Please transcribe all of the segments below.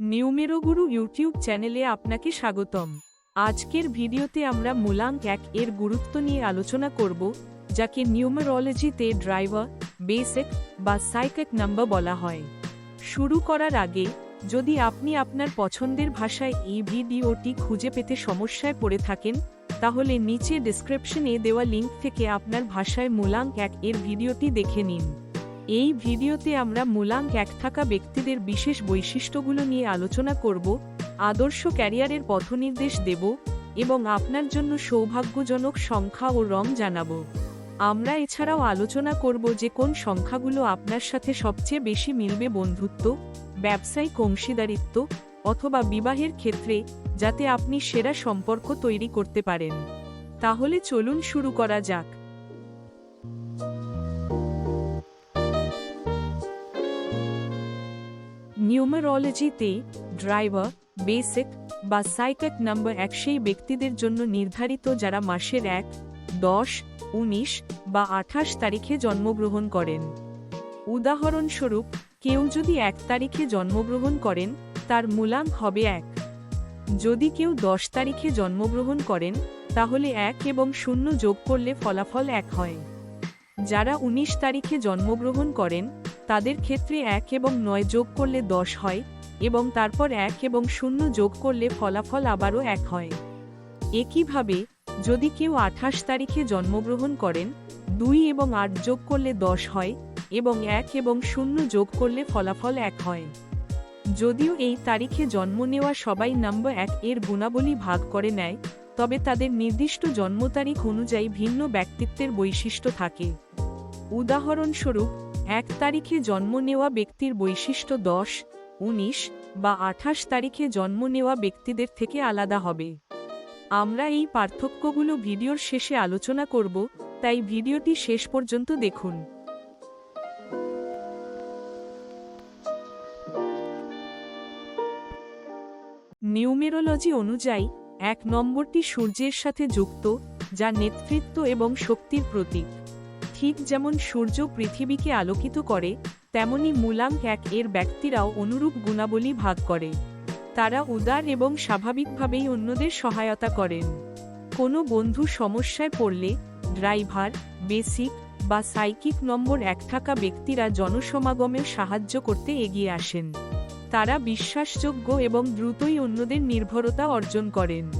নিউমেরোগুরু YouTube চ্যানেলে আপনাকে স্বাগতম। আজকের ভিডিওতে আমরা মূলাঙ্ক এক এর গুরুত্ব নিয়ে আলোচনা করব, যাকে নিউমেরোলজিতে ড্রাইভার, বেসিক বা সাইকেক নাম্বার বলা হয়। শুরু করার আগে, যদি আপনি আপনার পছন্দের ভাষায় এই ভিডিওটি খুঁজে পেতে সমস্যায় পড়ে থাকেন, তাহলে নিচে ডিসক্রিপশনে দেওয়া লিঙ্ক থেকে আপনার ভাষায় মূলাঙ্ক এক এর ভিডিওটি দেখে নিন। এই ভিডিওতে আমরা মূলাঙ্ক এক থাকা ব্যক্তিদের বিশেষ বৈশিষ্ট্যগুলো নিয়ে আলোচনা করব, আদর্শ ক্যারিয়ারের পথনির্দেশ দেব এবং আপনার জন্য সৌভাগ্যজনক সংখ্যা ও রং জানাব। আমরা এছাড়াও আলোচনা করব যে কোন সংখ্যাগুলো আপনার সাথে সবচেয়ে বেশি মিলবে বন্ধুত্ব, ব্যবসায়িক অংশীদারিত্ব অথবা বিবাহের ক্ষেত্রে, যাতে আপনি সেরা সম্পর্ক তৈরি করতে পারেন। তাহলে চলুন শুরু করা যাক। নিউমারোলজিতে ড্রাইভার, বেসিক বা সাইকেট নাম্বার এক সেই ব্যক্তিদের জন্য নির্ধারিত যারা মাসের এক, দশ, উনিশ বা আঠাশ তারিখে জন্মগ্রহণ করেন। উদাহরণস্বরূপ, কেউ যদি এক তারিখে জন্মগ্রহণ করেন, তার মূলাঙ্ক হবে এক। যদি কেউ দশ তারিখে জন্মগ্রহণ করেন, তাহলে এক এবং শূন্য যোগ করলে ফলাফল এক হয়। যারা উনিশ তারিখে জন্মগ্রহণ করেন তাদের ক্ষেত্রে এক এবং নয় যোগ করলে দশ হয়, এবং তারপর এক এবং শূন্য যোগ করলে ফলাফল আবারও এক হয়। একইভাবে, যদি কেউ আঠাশ তারিখে জন্মগ্রহণ করেন, দুই এবং আট যোগ করলে দশ হয়, এবং এক এবং শূন্য যোগ করলে ফলাফল এক হয়। যদিও এই তারিখে জন্ম নেওয়া সবাই নাম্বার এক এর গুণাবলী ভাগ করে নেয়, তবে তাদের নির্দিষ্ট জন্ম তারিখ অনুযায়ী ভিন্ন ব্যক্তিত্বের বৈশিষ্ট্য থাকে। উদাহরণস্বরূপ এক তারিখে জন্ম নেওয়া ব্যক্তির বৈশিষ্ট্য দশ, উনিশ বা আঠাশ তারিখে জন্ম নেওয়া ব্যক্তিদের থেকে আলাদা হবে। আমরা এই পার্থক্যগুলো ভিডিওর শেষে আলোচনা করব, তাই ভিডিওটি শেষ পর্যন্ত দেখুন। নিউমেরোলজি অনুযায়ী, এক নম্বরটি সূর্যের সাথে যুক্ত, যা নেতৃত্ব এবং শক্তির প্রতীক। ঠিক যেমন সূর্য পৃথিবীকে আলোকিত করে, তেমনি মূলাঙ্ক এক এর ব্যক্তিরাও অনুরূপ গুণাবলী ভাগ করে। তারা উদার এবং স্বাভাবিকভাবেই অন্যদের সহায়তা করেন। কোনো বন্ধু সমস্যায় পড়লে, ড্রাইভার, বেসিক বা সাইকিক নম্বর এক থাকা ব্যক্তিরা জনসমাগমে সাহায্য করতে এগিয়ে আসেন। তারা বিশ্বাসযোগ্য এবং দ্রুতই অন্যদের নির্ভরতা অর্জন করেন।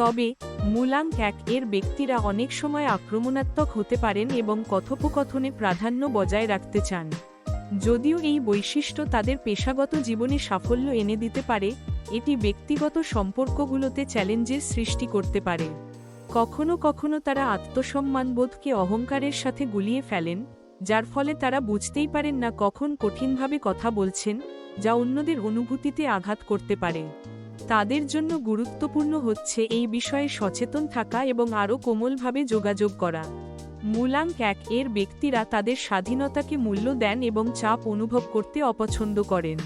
তবে মূলাঙ্ক এক এর ব্যক্তিরা অনেক সময় আক্রমণাত্মক হতে পারেন এবং কথোপকথনে প্রাধান্য বজায় রাখতে চান। যদিও এই বৈশিষ্ট্য তাদের পেশাগত জীবনে সাফল্য এনে দিতে পারে, এটি ব্যক্তিগত সম্পর্কগুলোতে চ্যালেঞ্জের সৃষ্টি করতে পারে। কখনো কখনো তারা আত্মসম্মানবোধকে অহংকারের সাথে গুলিয়ে ফেলেন, যার ফলে তারা বুঝতেই পারেন না কখন কঠিনভাবে কথা বলছেন, যা অন্যদের অনুভূতিতে আঘাত করতে পারে। তাদের জন্য গুরুত্বপূর্ণ হচ্ছে এই বিষয়ে সচেতন থাকা এবং আরও কোমলভাবে যোগাযোগ করা। মূলাঙ্ক এক এর ব্যক্তিরা তাদের স্বাধীনতাকে মূল্য দেন এবং চাপ অনুভব করতে অপছন্দ করেন।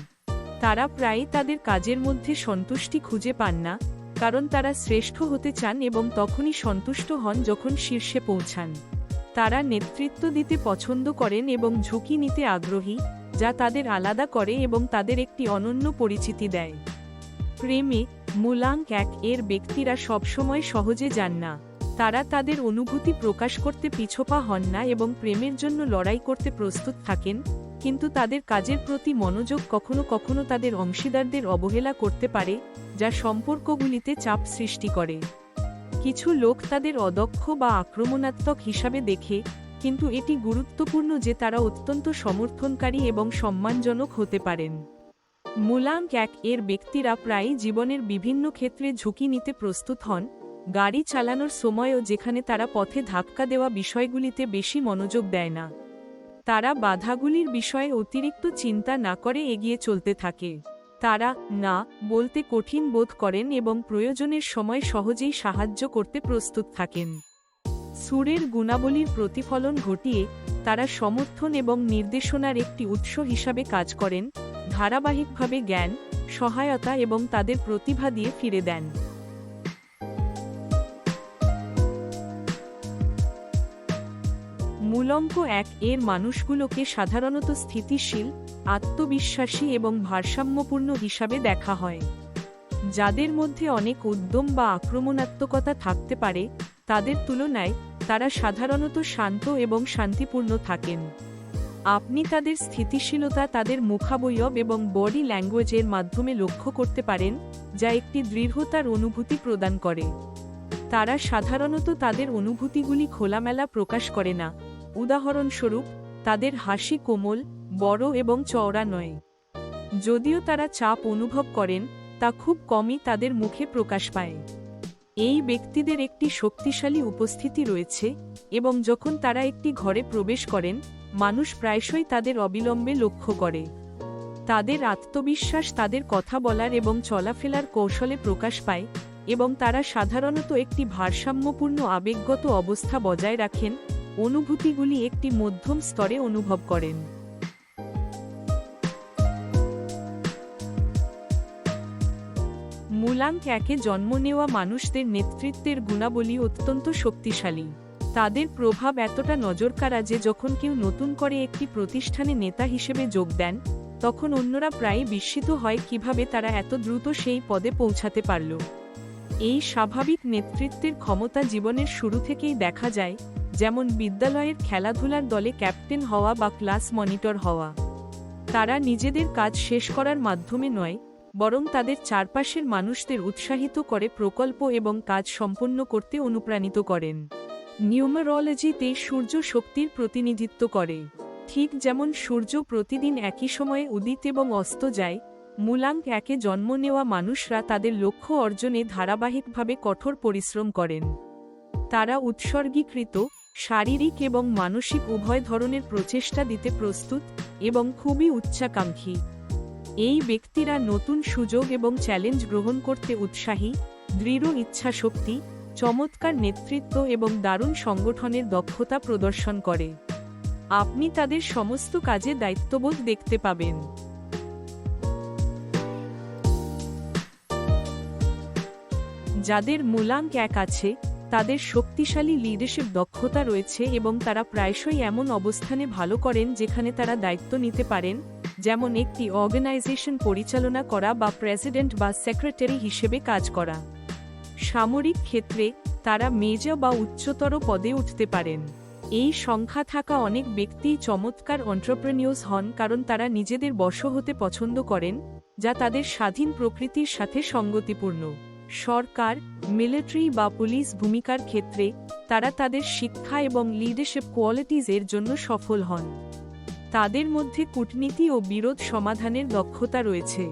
তারা প্রায়ই তাদের কাজের মধ্যে সন্তুষ্টি খুঁজে পান না, কারণ তারা শ্রেষ্ঠ হতে চান এবং তখনই সন্তুষ্ট হন যখন শীর্ষে পৌঁছান। তারা নেতৃত্ব দিতে পছন্দ করেন এবং ঝুঁকি নিতে আগ্রহী, যা তাদের আলাদা করে এবং তাদের একটি অনন্য পরিচিতি দেয়। প্রেমে মূলাঙ্ক এক এর ব্যক্তিরা সবসময় সহজে যান না। তারা তাদের অনুভূতি প্রকাশ করতে পিছপা হন না এবং প্রেমের জন্য লড়াই করতে প্রস্তুত থাকেন, কিন্তু তাদের কাজের প্রতি মনোযোগ কখনো কখনো তাদের অংশীদারদের অবহেলা করতে পারে, যা সম্পর্কগুলিতে চাপ সৃষ্টি করে। কিছু লোক তাদের অদক্ষ বা আক্রমণাত্মক হিসাবে দেখে, কিন্তু এটি গুরুত্বপূর্ণ যে তারা অত্যন্ত সমর্থনকারী এবং সম্মানজনক হতে পারেন। মূলাঙ্ক এক এর ব্যক্তিরা প্রায়ই জীবনের বিভিন্ন ক্ষেত্রে ঝুঁকি নিতে প্রস্তুত হন, গাড়ি চালানোর সময়ও যেখানে তারা পথে ধাক্কা দেওয়া বিষয়গুলিতে বেশি মনোযোগ দেয় না। তারা বাধাগুলির বিষয়ে অতিরিক্ত চিন্তা না করে এগিয়ে চলতে থাকে। তারা না বলতে কঠিন বোধ করেন এবং প্রয়োজনের সময় সহজেই সাহায্য করতে প্রস্তুত থাকেন। সুরের গুণাবলীর প্রতিফলন ঘটিয়ে তারা সমর্থন এবং নির্দেশনার একটি উৎস হিসাবে কাজ করেন ধারাবাহিকভাবে জ্ঞান, সহায়তা এবং তাদের প্রতিভা দিয়ে ফিরে দেন। মূলঙ্ক এক এর মানুষগুলোকে সাধারণত স্থিতিশীল, আত্মবিশ্বাসী এবং ভারসাম্যপূর্ণ হিসাবে দেখা হয়। যাদের মধ্যে অনেক উদ্যম বা আক্রমণাত্মকতা থাকতে পারে, তাদের তুলনায় তারা সাধারণত শান্ত এবং শান্তিপূর্ণ থাকেন। আপনি তাদের স্থিতিশীলতা, তাদের মুখাবয়ব এবং বডি ল্যাঙ্গুয়েজের মাধ্যমে লক্ষ্য করতে পারেন, যা একটি দৃঢ়তার অনুভূতি প্রদান করে। তারা সাধারণত তাদের অনুভূতিগুলি খোলামেলা প্রকাশ করে না। উদাহরণস্বরূপ, তাদের হাসি কোমল, বড় এবং চওড়া নয়। যদিও তারা চাপ অনুভব করেন, তা খুব কমই তাদের মুখে প্রকাশ পায়। এই ব্যক্তিদের একটি শক্তিশালী উপস্থিতি রয়েছে, এবং যখন তারা একটি ঘরে প্রবেশ করেন মানুষ প্রায়শই তাদের অবিলম্বে লক্ষ্য করে। তাদের আত্মবিশ্বাস, তাদের কথা বলার এবং চলাফেরার কৌশলে প্রকাশ পায় এবং তারা সাধারণত একটি ভারসাম্যপূর্ণ আবেগগত অবস্থা বজায় রাখেন, অনুভূতিগুলি একটি মধ্যম স্তরে অনুভব করেন। মূলাঙ্ক একে জন্ম নেওয়া মানুষদের নেতৃত্বের গুণাবলী অত্যন্ত শক্তিশালী। তাদের প্রভাব এতটা নজরকাড়া যে যখন কেউ নতুন করে একটি প্রতিষ্ঠানে নেতা হিসেবে যোগ দেন, তখন অন্যরা প্রায়ই বিস্মিত হয় কীভাবে তারা এত দ্রুত সেই পদে পৌঁছাতে পারল। এই স্বাভাবিক নেতৃত্বের ক্ষমতা জীবনের শুরু থেকেই দেখা যায়, যেমন বিদ্যালয়ের খেলাধুলার দলে ক্যাপ্টেন হওয়া বা ক্লাস মনিটর হওয়া। তারা নিজেদের কাজ শেষ করার মাধ্যমে নয়, বরং তাদের চারপাশের মানুষদের উৎসাহিত করে প্রকল্প এবং কাজ সম্পন্ন করতে অনুপ্রাণিত করেন। নিউমারোলজিতে সূর্য শক্তির প্রতিনিধিত্ব করে। ঠিক যেমন সূর্য প্রতিদিন একই সময়ে উদিত এবং অস্ত যায়, মূলাঙ্ক একে জন্ম নেওয়া মানুষরা তাদের লক্ষ্য অর্জনে ধারাবাহিকভাবে কঠোর পরিশ্রম করেন। তারা উৎসর্গীকৃত, শারীরিক এবং মানসিক উভয় ধরনের প্রচেষ্টা দিতে প্রস্তুত এবং খুবই উচ্চাকাঙ্ক্ষী। এই ব্যক্তিরা নতুন সুযোগ এবং চ্যালেঞ্জ গ্রহণ করতে উৎসাহী, দৃঢ় ইচ্ছাশক্তি চমৎকার নেতৃত্ব এবং দারুণ সংগঠনের দক্ষতা প্রদর্শন করে। আপনি তাদের সমস্ত কাজে দায়িত্ববোধ দেখতে পাবেন। যাদের মূলাঙ্ক এক আছে, তাদের শক্তিশালী লিডারশিপ দক্ষতা রয়েছে এবং তারা প্রায়শই এমন অবস্থানে ভালো করেন যেখানে তারা দায়িত্ব নিতে পারেন, যেমন একটি অর্গানাইজেশন পরিচালনা করা বা প্রেসিডেন্ট বা সেক্রেটারি হিসেবে কাজ করা। সামরিক ক্ষেত্রে তারা মেজা বা উচ্চতর পদে উঠতে পারেন। এই সংখ্যা থাকা অনেক ব্যক্তি চমৎকার অন্টারপ্রেনিউস হন কারণ তারা নিজেদের বশ হতে পছন্দ করেন, যা তাদের স্বাধীন প্রকৃতির সাথে সঙ্গতিপূর্ণ। সরকার মিলিটারি বা পুলিশ ভূমিকার ক্ষেত্রে তারা তাদের শিক্ষা এবং লিডারশিপ কোয়ালিটিজের জন্য সফল হন। তাদের মধ্যে কূটনীতি ও বিরোধ সমাধানের দক্ষতা রয়েছে।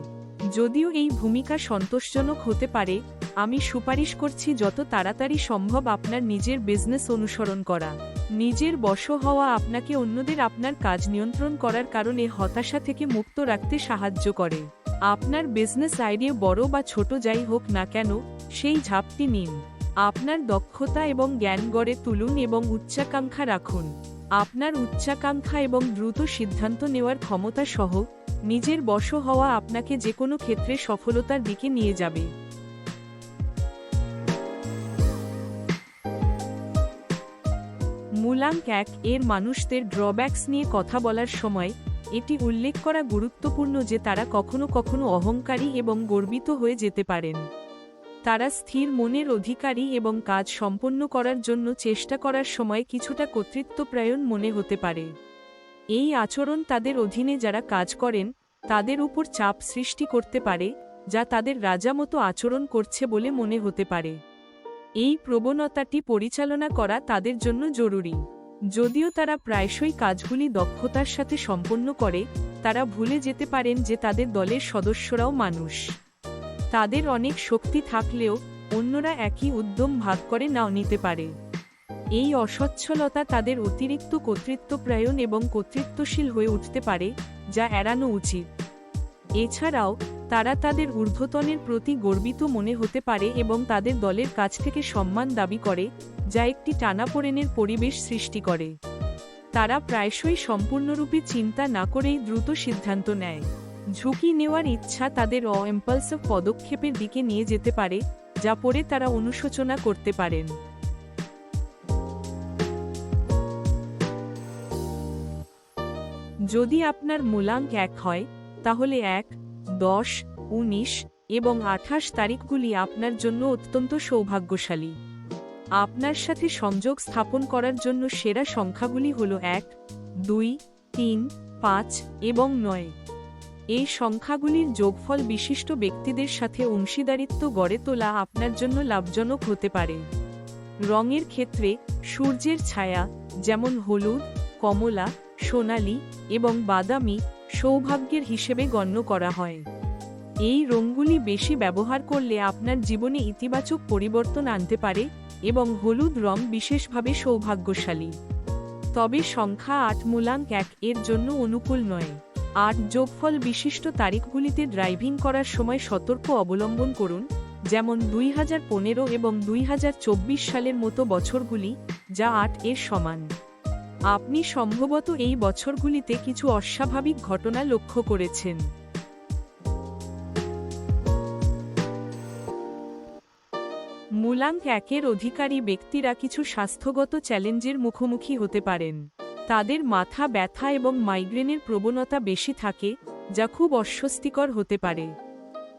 যদিও এই ভূমিকা সন্তোষজনক হতে পারে আমি সুপারিশ করছি যত তাড়াতাড়ি সম্ভব আপনার নিজের বিজনেস অনুসরণ করা। নিজের বশ হওয়া আপনাকে অন্যদের আপনার কাজ নিয়ন্ত্রণ করার কারণে হতাশা থেকে মুক্ত রাখতে সাহায্য করে। আপনার বিজনেস আইডিয়া বড় বা ছোট যাই হোক না কেন, সেই ঝাপটি নিন। আপনার দক্ষতা এবং জ্ঞান গড়ে তুলুন এবং উচ্চাকাঙ্ক্ষা রাখুন। আপনার উচ্চাকাঙ্ক্ষা এবং দ্রুত সিদ্ধান্ত নেওয়ার ক্ষমতা সহ, নিজের বশ হওয়া আপনাকে যে কোনো ক্ষেত্রে সফলতার দিকে নিয়ে যাবে। মূলাঙ্ক এক এর মানুষদের ড্রব্যাকস নিয়ে কথা বলার সময় এটি উল্লেখ করা গুরুত্বপূর্ণ যে তারা কখনো কখনো অহংকারী এবং গর্বিত হয়ে যেতে পারেন। তারা স্থির মনের অধিকারী এবং কাজ সম্পন্ন করার জন্য চেষ্টা করার সময় কিছুটা কর্তৃত্বপ্রায়ণ মনে হতে পারে। এই আচরণ তাদের অধীনে যারা কাজ করেন, তাদের উপর চাপ সৃষ্টি করতে পারে, যা তাদের রাজা মতো আচরণ করছে বলে মনে হতে পারে। এই প্রবণতাটি পরিচালনা করা তাদের জন্য জরুরি। যদিও তারা প্রায়শই কাজগুলি দক্ষতার সাথে সম্পন্ন করে, তারা ভুলে যেতে পারেন যে তাদের দলের সদস্যরাও মানুষ। তাদের অনেক শক্তি থাকলেও, অন্যরা একই উদ্যম ভাগ করে নাও নিতে পারে। এই অসচ্ছলতা তাদের অতিরিক্ত কর্তৃত্বপ্রায়ণ এবং কর্তৃত্বশীল হয়ে উঠতে পারে, যা এড়ানো উচিত। এছাড়াও, তারা তাদের ঊর্ধ্বতনের প্রতি গর্বিত মনে হতে পারে এবং তাদের দলের কাছ থেকে সম্মান দাবি করে, যা একটি টানাপোড়েনের পরিবেশ সৃষ্টি করে। তারা প্রায়শই সম্পূর্ণরূপে চিন্তা না করেই দ্রুত সিদ্ধান্ত নেয়। ঝুঁকি নেওয়ার ইচ্ছা তাদের অএম্পালসিভ পদক্ষেপের দিকে নিয়ে যেতে পারে, যা পরে তারা অনুশোচনা করতে পারেন। যদি আপনার মূলাঙ্ক এক হয় তাহলে এক, দশ, উনিশ এবং আঠাশ তারিখগুলি আপনার জন্য অত্যন্ত সৌভাগ্যশালী। আপনার সাথে সংযোগ স্থাপন করার জন্য সেরা সংখ্যাগুলি হল এক, দুই, তিন, পাঁচ এবং নয়। এই সংখ্যাগুলির যোগফল বিশিষ্ট ব্যক্তিদের সাথে অংশীদারিত্ব গড়ে তোলা আপনার জন্য লাভজনক হতে পারে। রঙের ক্ষেত্রে সূর্যের ছায়া, যেমন হলুদ, কমলা, সোনালী এবং বাদামি সৌভাগ্যের হিসেবে গণ্য করা হয়। এই রঙগুলি বেশি ব্যবহার করলে আপনার জীবনে ইতিবাচক পরিবর্তন আনতে পারে এবং হলুদ রং বিশেষভাবে সৌভাগ্যশালী। তবে সংখ্যা আট মূলাঙ্ক এক এর জন্য অনুকূল নয়। আট যোগফল বিশিষ্ট তারিখগুলিতে ড্রাইভিং করার সময় সতর্ক অবলম্বন করুন, যেমন দুই হাজার পনেরো এবং দুই হাজার চব্বিশ সালের মতো বছরগুলি, যা আট এর সমান। আপনি সম্ভবত এই বছরগুলিতে কিছু অস্বাভাবিক ঘটনা লক্ষ্য করেছেন। মূলাঙ্ক একের অধিকারী ব্যক্তিরা কিছু স্বাস্থ্যগত চ্যালেঞ্জের মুখোমুখি হতে পারেন। তাদের মাথা ব্যথা এবং মাইগ্রেনের প্রবণতা বেশি থাকে, যা খুব অস্বস্তিকর হতে পারে।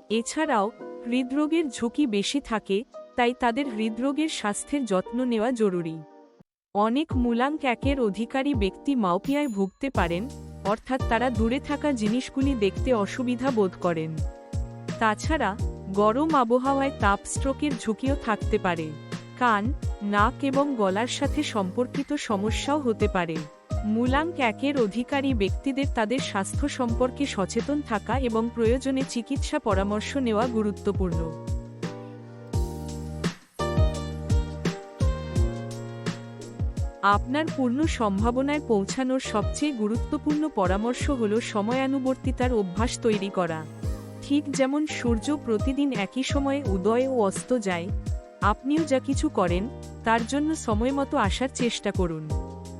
এছাড়াও, হৃদরোগের ঝুঁকি বেশি থাকে, তাই তাদের হৃদরোগের স্বাস্থ্যের যত্ন নেওয়া জরুরি। অনেক মূলাঙ্ক একের অধিকারী ব্যক্তি মাওপিয়ায় ভুগতে পারেন, অর্থাৎ তারা দূরে থাকা জিনিসগুলি দেখতে অসুবিধা বোধ করেন। তাছাড়া, গরম আবহাওয়ায় তাপ স্ট্রোকের ঝুঁকিও থাকতে পারে। কান, নাক এবং গলার সাথে সম্পর্কিত সমস্যাও হতে পারে। মূলাঙ্ক একের অধিকারী ব্যক্তিদের তাদের স্বাস্থ্য সম্পর্কে সচেতন থাকা এবং প্রয়োজনে চিকিৎসা পরামর্শ নেওয়া গুরুত্বপূর্ণ। আপনার পূর্ণ সম্ভাবনায় পৌঁছানোর সবচেয়ে গুরুত্বপূর্ণ পরামর্শ হল সময়ানুবর্তিতার অভ্যাস তৈরি করা। ঠিক যেমন সূর্য প্রতিদিন একই সময়ে উদয় ও অস্ত যায়, আপনিও যা কিছু করেন, তার জন্য সময়মতো আসার চেষ্টা করুন।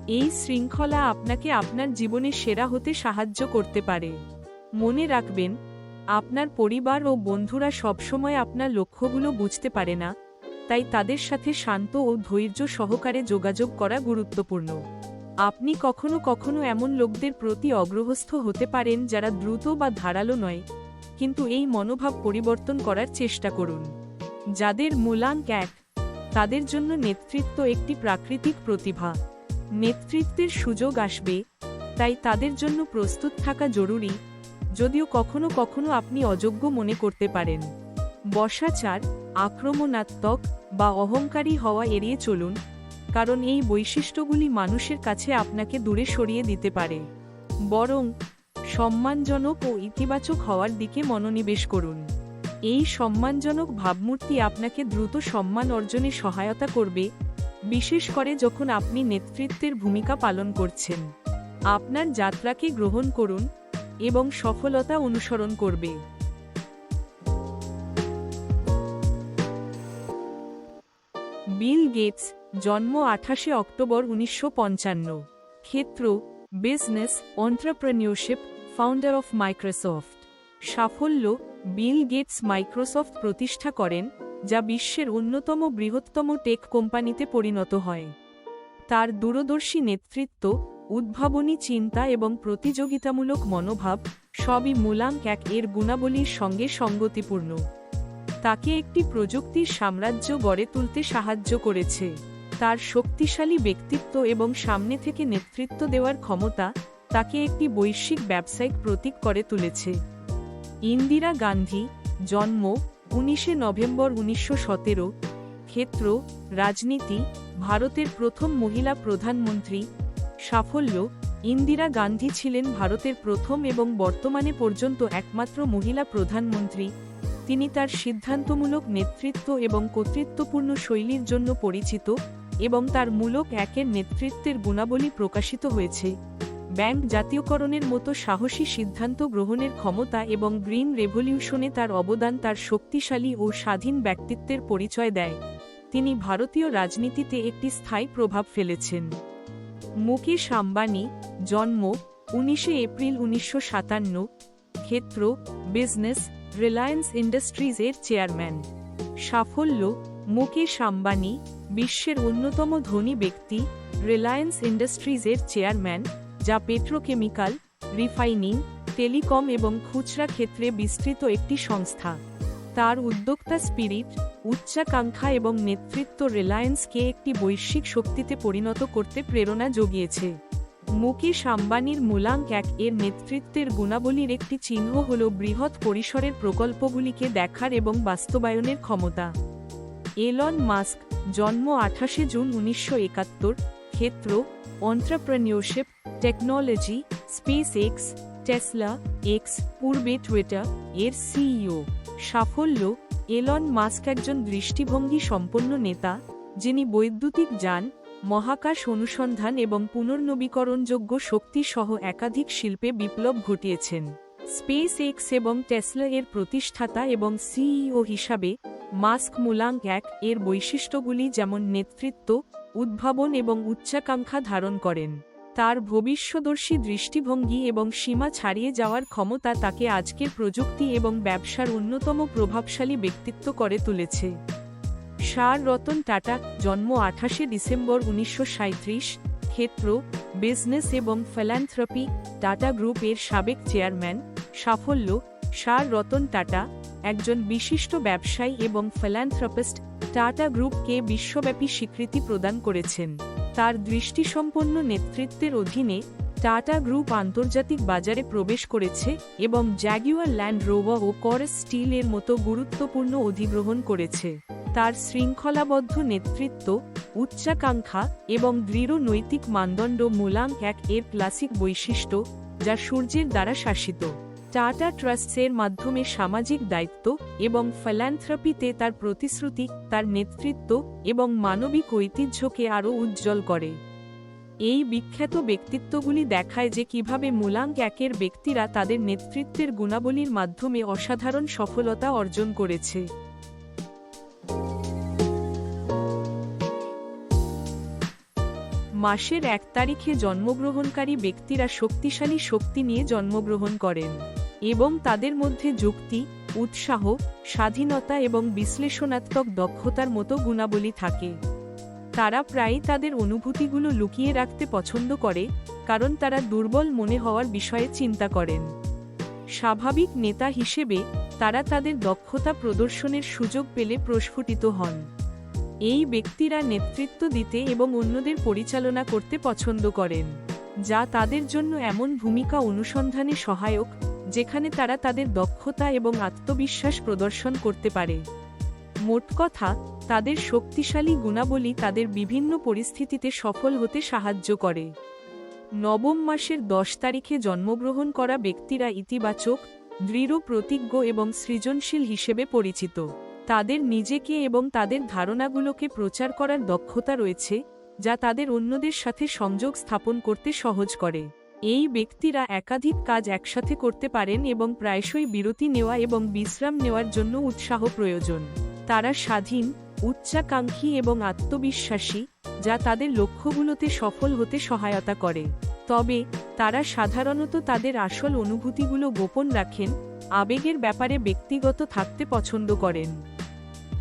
এই শৃঙ্খলা আপনাকে আপনার জীবনে সেরা হতে সাহায্য করতে পারে। মনে রাখবেন, আপনার পরিবার ও বন্ধুরা সবসময় আপনার লক্ষ্যগুলো বুঝতে পারে না তাই তাদের সাথে শান্ত ও ধৈর্য সহকারে যোগাযোগ করা গুরুত্বপূর্ণ। আপনি কখনো কখনো এমন লোকদের প্রতি অগ্রহস্থ হতে পারেন যারা দ্রুত বা ধারালো নয়, কিন্তু এই মনোভাব পরিবর্তন করার চেষ্টা করুন। যাদের মূলাঙ্ক এক তাদের জন্য নেতৃত্ব একটি প্রাকৃতিক প্রতিভা। নেতৃত্বের সুযোগ আসবে, তাই তাদের জন্য প্রস্তুত থাকা জরুরি, যদিও কখনো কখনো আপনি অযোগ্য মনে করতে পারেন। বসাচার আক্রমণাত্মক বা অহংকারী হওয়া এড়িয়ে চলুন, কারণ এই বৈশিষ্ট্যগুলি মানুষের কাছে আপনাকে দূরে সরিয়ে দিতে পারে। বরং, সম্মানজনক ও ইতিবাচক হওয়ার দিকে মনোনিবেশ করুন। এই সম্মানজনক ভাবমূর্তি আপনাকে দ্রুত সম্মান অর্জনে সহায়তা করবে, বিশেষ করে যখন আপনি নেতৃত্বের ভূমিকা পালন করছেন। আপনার যাত্রাকে গ্রহণ করুন এবং সফলতা অনুসরণ করবে। বিল গেটস, জন্ম আঠাশে অক্টোবর উনিশশো পঞ্চান্ন। ক্ষেত্র, business entrepreneurship founder of Microsoft. সাফল্য, বিল গেটস মাইক্রোসফট প্রতিষ্ঠা করেন, যা বিশ্বের অন্যতম বৃহত্তম টেক কোম্পানিতে পরিণত হয়। তার দূরদর্শী নেতৃত্ব, উদ্ভাবনী চিন্তা এবং প্রতিযোগিতামূলক মনোভাব, সবই মূলাঙ্ক এক এর গুণাবলীর সঙ্গে সঙ্গতিপূর্ণ। তাকে একটি প্রযুক্তির সাম্রাজ্য গড়ে তুলতে সাহায্য করেছে। তার শক্তিশালী ব্যক্তিত্ব এবং সামনে থেকে নেতৃত্ব দেওয়ার ক্ষমতা তাকে একটি বৈশ্বিক ব্যবসায়িক প্রতীক করে তুলেছে। ইন্দিরা গান্ধী জন্ম উনিশে নভেম্বর উনিশশো সতেরো, ক্ষেত্র, রাজনীতি, ভারতের প্রথম মহিলা প্রধানমন্ত্রী, সাফল্য, ইন্দিরা গান্ধী ছিলেন ভারতের প্রথম এবং বর্তমানে পর্যন্ত একমাত্র মহিলা প্রধানমন্ত্রী। তিনি তার সিদ্ধান্তমূলক নেতৃত্ব এবং কর্তৃত্বপূর্ণ শৈলীর জন্য পরিচিত এবং তার মূলক একের নেতৃত্বের গুণাবলী প্রকাশিত হয়েছে। ব্যাংক জাতীয়করণের মতো সাহসী সিদ্ধান্ত গ্রহণের ক্ষমতা এবং গ্রিন রেভলিউশনে তার অবদান তার শক্তিশালী ও স্বাধীন ব্যক্তিত্বের পরিচয় দেয়। তিনি ভারতীয় রাজনীতিতে একটি স্থায়ী প্রভাব ফেলেছেন। মুকেশ আম্বানি, জন্ম উনিশে এপ্রিল উনিশশো সাতান্ন, ক্ষেত্র, বিজনেস রিলায়েন্স ইন্ডাস্ট্রিজ এর চেয়ারম্যান। সাফল্য, মুকেশ আম্বানি, বিশ্বের অন্যতম ধনী ব্যক্তি, রিলায়েন্স ইন্ডাস্ট্রিজ এর চেয়ারম্যান, যা পেট্রোকেমিক্যাল, রিফাইনিং, টেলিকম এবং খুচরা ক্ষেত্রে বিস্তৃত একটি সংস্থা। তার উদ্যোক্তা স্পিরিট, উচ্চাকাঙ্ক্ষা এবং নেতৃত্ব রিলায়েন্সকে একটি বৈশ্বিক শক্তিতে পরিণত করতে প্রেরণা জুগিয়েছে। মুকেশ আম্বানির মূলাঙ্ক এক এর নেতৃত্বের গুণাবলীর একটি চিহ্ন হল বৃহৎ পরিসরের প্রকল্পগুলিকে দেখার এবং বাস্তবায়নের ক্ষমতা। এলন মাস্ক, জন্ম আঠাশে জুন উনিশশো একাত্তর, ক্ষেত্র entrepreneurship technology SpaceX Tesla, X, পূর্বে টুইটার এর সিইও। সাফল্য, এলন মাস্ক একজন দৃষ্টিভঙ্গি সম্পন্ন নেতা, যিনি বৈদ্যুতিক যান মহাকাশ অনুসন্ধান এবং পুনর্নবীকরণযোগ্য শক্তি সহ একাধিক শিল্পে বিপ্লব ঘটিয়েছেন। স্পেস এক্স এবং টেসলা এর প্রতিষ্ঠাতা এবং সিইও হিসাবে, মাস্ক মূলাঙ্ক এক এর বৈশিষ্ট্যগুলি যেমন নেতৃত্ব, উদ্ভাবন এবং উচ্চাকাঙ্ক্ষা ধারণ করেন, তার ভবিষ্যদর্শী দৃষ্টিভঙ্গি এবং সীমা ছাড়িয়ে যাওয়ার ক্ষমতা তাকে আজকের প্রযুক্তি এবং ব্যবসার অন্যতম প্রভাবশালী ব্যক্তিত্ব করে তুলেছে। সার রতন টাটা, জন্ম আঠাশে ডিসেম্বর উনিশশো সাঁইত্রিশ, ক্ষেত্র, বিজনেস এবং ফ্যালান্থ্রপি টাটা গ্রুপ এর সাবেক চেয়ারম্যান, সাফল্য, সার রতন টাটা, একজন বিশিষ্ট ব্যবসায়ী এবং ফ্যালান্থ্রপিস্ট টাটা গ্রুপকে বিশ্বব্যাপী স্বীকৃতি প্রদান করেছেন। তার দৃষ্টিসম্পন্ন নেতৃত্বের অধীনে টাটা গ্রুপ আন্তর্জাতিক বাজারে প্রবেশ করেছে এবং জ্যাগুয়ার ল্যান্ড রোভার ও করস স্টিল এর মতো গুরুত্বপূর্ণ অধিগ্রহণ করেছে। তার শৃঙ্খলাবদ্ধ নেতৃত্ব, উচ্চাকাঙ্ক্ষা এবং দৃঢ় নৈতিক মানদণ্ড মূলাঙ্ক এক এর ক্লাসিক বৈশিষ্ট্য যা সূর্যের দ্বারা শাসিত। টাটা ট্রাস্টসের মাধ্যমে সামাজিক দায়িত্ব এবং ফ্যালান্থ্রাপিতে তার প্রতিশ্রুতি, তার নেতৃত্ব এবং মানবিক ঐতিহ্যকে আরও উজ্জ্বল করে। এই বিখ্যাত ব্যক্তিত্বগুলি দেখায় যে কীভাবে মূলাঙ্ক একের ব্যক্তিরা তাদের নেতৃত্বের গুণাবলীর মাধ্যমে অসাধারণ সফলতা অর্জন করেছে। মাসের এক তারিখে জন্মগ্রহণকারী ব্যক্তিরা শক্তিশালী শক্তি নিয়ে জন্মগ্রহণ করেন এবং তাদের মধ্যে যুক্তি, উৎসাহ, স্বাধীনতা এবং বিশ্লেষণাত্মক দক্ষতার মতো গুণাবলী থাকে। তারা প্রায়ই তাদের অনুভূতিগুলো লুকিয়ে রাখতে পছন্দ করে, কারণ তারা দুর্বল মনে হওয়ার বিষয়ে চিন্তা করেন। স্বাভাবিক নেতা হিসেবে, তারা তাদের দক্ষতা প্রদর্শনের সুযোগ পেলে প্রস্ফুটিত হন। এই ব্যক্তিরা নেতৃত্ব দিতে এবং অন্যদের পরিচালনা করতে পছন্দ করেন, যা তাদের জন্য এমন ভূমিকা অনুসন্ধানে সহায়ক, যেখানে তারা তাদের দক্ষতা এবং আত্মবিশ্বাস প্রদর্শন করতে পারে। মোট কথা তাদের শক্তিশালী গুণাবলী তাদের বিভিন্ন পরিস্থিতিতে সফল হতে সাহায্য করে। নবম মাসের দশ তারিখে জন্মগ্রহণ করা ব্যক্তিরা ইতিবাচক, দৃঢ়, প্রতিজ্ঞ এবং সৃজনশীল হিসেবে পরিচিত। তাদের নিজেকে এবং তাদের ধারণাগুলোকে প্রচার করার দক্ষতা রয়েছে, যা তাদের অন্যদের সাথে সংযোগ স্থাপন করতে সহজ করে। এই ব্যক্তিরা একাধিক কাজ একসাথে করতে পারেন এবং প্রায়শই বিরতি নেওয়া এবং বিশ্রাম নেওয়ার জন্য উৎসাহ প্রয়োজন। তারা স্বাধীন উচ্চাকাঙ্ক্ষী এবং আত্মবিশ্বাসী, যা তাদের লক্ষ্যগুলোতে সফল হতে সহায়তা করে। তবে, তারা সাধারণত তাদের আসল অনুভূতিগুলো গোপন রাখেন, আবেগের ব্যাপারে ব্যক্তিগত থাকতে পছন্দ করেন।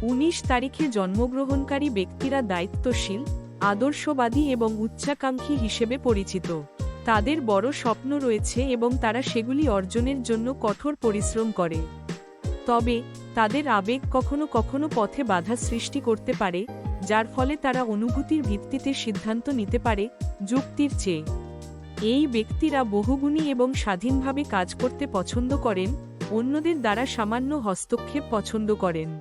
উনিশ তারিখে জন্মগ্রহণকারী ব্যক্তিরা দায়িত্বশীল, আদর্শবাদী এবং উচ্চাকাঙ্ক্ষী হিসেবে পরিচিত। তাদের বড় স্বপ্ন রয়েছে এবং তারা সেগুলি অর্জনের জন্য কঠোর পরিশ্রম করে। তবে, তাদের আবেগ কখনো কখনো পথে বাধা সৃষ্টি করতে পারে, যার ফলে তারা অনুভূতির ভিত্তিতে সিদ্ধান্ত নিতে পারে, যুক্তির চেয়ে। এই ব্যক্তিরা বহুগুণী এবং স্বাধীনভাবে কাজ করতে পছন্দ করেন, অন্যদের দ্বারা সামান্য হস্তক্ষেপ পছন্দ করেন।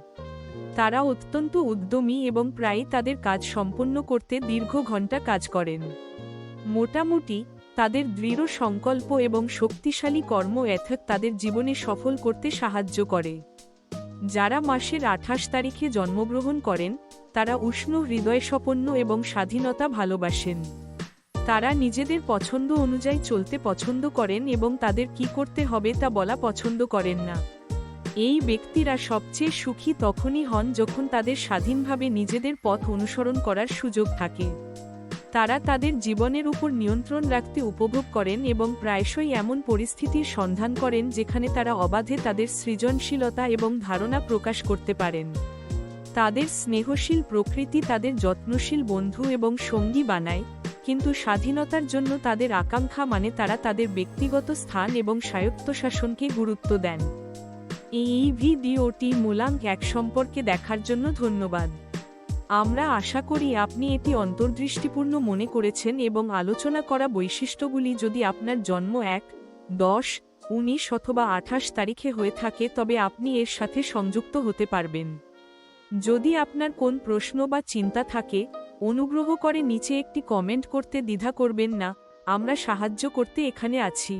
তারা অত্যন্ত উদ্যমী এবং প্রায়ই তাদের কাজ সম্পন্ন করতে দীর্ঘ ঘণ্টা কাজ করেন। মোটামুটি তাদের দৃঢ় সংকল্প এবং শক্তিশালী কর্ম এথক তাদের জীবনে সফল করতে সাহায্য করে। যারা মাসের আঠাশ তারিখে জন্মগ্রহণ করেন, তারা উষ্ণ হৃদয় হৃদয়সপন্ন এবং স্বাধীনতা ভালোবাসেন। তারা নিজেদের পছন্দ অনুযায়ী চলতে পছন্দ করেন এবং তাদের কি করতে হবে তা বলা পছন্দ করেন না। এই ব্যক্তিরা সবচেয়ে সুখী তখনই হন যখন তাদের স্বাধীনভাবে নিজেদের পথ অনুসরণ করার সুযোগ থাকে। তারা তাদের জীবনের উপর নিয়ন্ত্রণ রাখতে উপভোগ করেন এবং প্রায়শই এমন পরিস্থিতির সন্ধান করেন যেখানে তারা অবাধে তাদের সৃজনশীলতা এবং ধারণা প্রকাশ করতে পারেন। তাদের স্নেহশীল প্রকৃতি তাদের যত্নশীল বন্ধু এবং সঙ্গী বানায়, কিন্তু স্বাধীনতার জন্য তাদের আকাঙ্ক্ষা মানে তারা তাদের ব্যক্তিগত স্থান এবং স্বায়ত্তশাসনকে গুরুত্ব দেন। এই ভিডিওটি মূলাঙ্ক এক সম্পর্কে দেখার জন্য ধন্যবাদ। আমরা আশা করি আপনি এটি অন্তর্দৃষ্টিপূর্ণ মনে করেছেন এবং আলোচনা করা বৈশিষ্ট্যগুলি যদি আপনার জন্ম এক, দশ, উনিশ অথবা আঠাশ তারিখে হয়ে থাকে তবে আপনি এর সাথে সংযুক্ত হতে পারবেন। যদি আপনার কোন প্রশ্ন বা চিন্তা থাকে, অনুগ্রহ করে নিচে একটি কমেন্ট করতে দ্বিধা করবেন না, আমরা সাহায্য করতে এখানে আছি।